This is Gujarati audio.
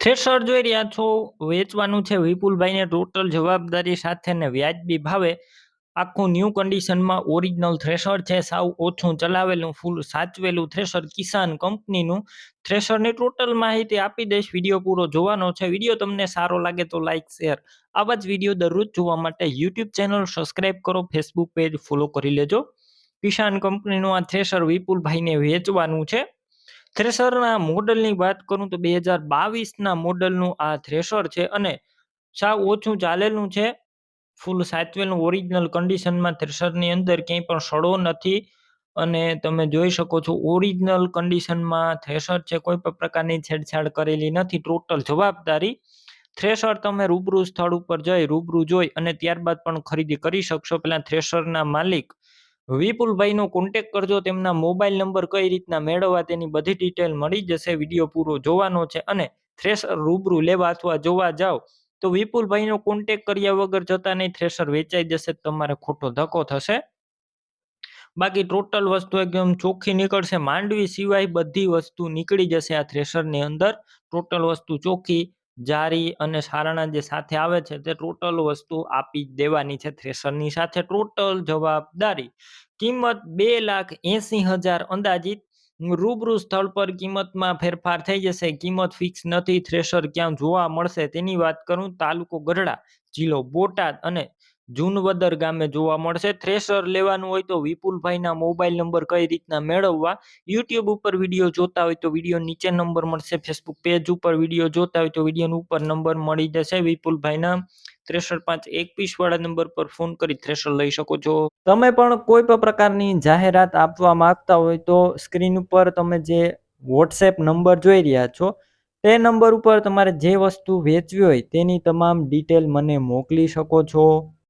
થ્રેશર જોઈ રહ્યા છો. વેચવાનું છે વિપુલભાઈને ટોટલ જવાબદારી સાથે ને વ્યાજબી ભાવે આખું ન્યૂ કન્ડિશનમાં ઓરિજિનલ થ્રેશર છે. સાવ ઓછું ચલાવેલું ફૂલ સાચવેલું થ્રેશર કિસાન કંપનીનું. થ્રેશરની ટોટલ માહિતી આપી દઈશ. વીડિયો પૂરો જોવાનો છે. વીડિયો તમને સારો લાગે તો લાઇક શેર આવા જ વીડિયો દરરોજ જોવા માટે યુટ્યુબ ચેનલ સબસ્ક્રાઇબ કરો ફેસબુક પેજ ફોલો કરી લેજો. કિસાન કંપનીનું આ થ્રેશર વિપુલભાઈને વેચવાનું છે. થ્રેશરના મોડલની વાત કરું તો બે હજાર બાવીસના મોડલનું આ થ્રેશર છે અને સાવ ઓછું ચાલેલું છે. ફૂલ સાચવેલું ઓરિજિનલ કન્ડિશનમાં થ્રેશરની અંદર ક્યાંય પણ સડો નથી અને તમે જોઈ શકો છો ઓરિજિનલ કન્ડિશનમાં થ્રેશર છે, કોઈ પણ પ્રકારની છેડછાડ કરેલી નથી, ટોટલ જવાબદારી થ્રેશર તમે રૂબરૂ સ્થળ ઉપર જઈ રૂબરૂ જોઈ અને ત્યારબાદ પણ ખરીદી કરી શકશો. પેલા થ્રેશરના માલિક વિપુલભાઈનો કોન્ટેક કરજો, તેમના મોબાઈલ નંબર કઈ રીતના મેળવવા તેની બધી ડિટેલ મળી જશે વીડિયો પૂરો જોવાનો છે અને થ્રેશર રૂબરૂ લેવા અથવા જોવા જાઓ, તો વિપુલભાઈનો કોન્ટેક કર્યા વગર જતા નહીં થ્રેશર વેચાઈ જશે, તમારે ખોટો ધક્કો થશે. બાકી ટોટલ વસ્તુ એકદમ ચોખ્ખી નીકળશે, માંડવી સિવાય બધી વસ્તુ નીકળી જશે આ થ્રેશરની અંદર. ટોટલ વસ્તુ ચોખ્ખી જારી અને સારણા જે સાથે આવે છે તે ટોટલ વસ્તુ આપી દેવાની છે. થ્રેશરની સાથે ટોટલ જવાબદારી કિંમત બે લાખ એસી હજાર અંદાજિત. રૂબરૂ સ્થળ પર કિંમતમાં ફેરફાર થઈ જશે. કિંમત ફિક્સ નથી. થ્રેશર ક્યાં જોવા મળશે તેની વાત કરું. તાલુકો ગઢડા, જિલ્લો બોટાદ અને જૂનવદર ગામે જોવા મળશે. થ્રેશર લેવાનું હોય તો વિપુલભાઈના મોબાઈલ નંબર કઈ રીતના મેળવવા? યુટ્યુબ ઉપર વીડિયો જોતા હોય તો વીડિયો નીચે નંબર મળશે. ફેસબુક પેજ ઉપર વીડિયો જોતા હોય તો વીડિયો ઉપર નંબર મળી જશે. વિપુલભાઈના થ્રેશર પાંચ એકવીસ વાળા નંબર પર ફોન કરી થ્રેશર લઈ શકો છો. તમે પણ કોઈ પણ પ્રકારની જાહેરાત આપવા માંગતા હોય તો સ્ક્રીન ઉપર તમે જે વોટ્સએપ નંબર જોઈ રહ્યા છો, તે નંબર ઉપર તમારે જે વસ્તુ વેચવી હોય તેની તમામ ડિટેલ મને મોકલી શકો છો.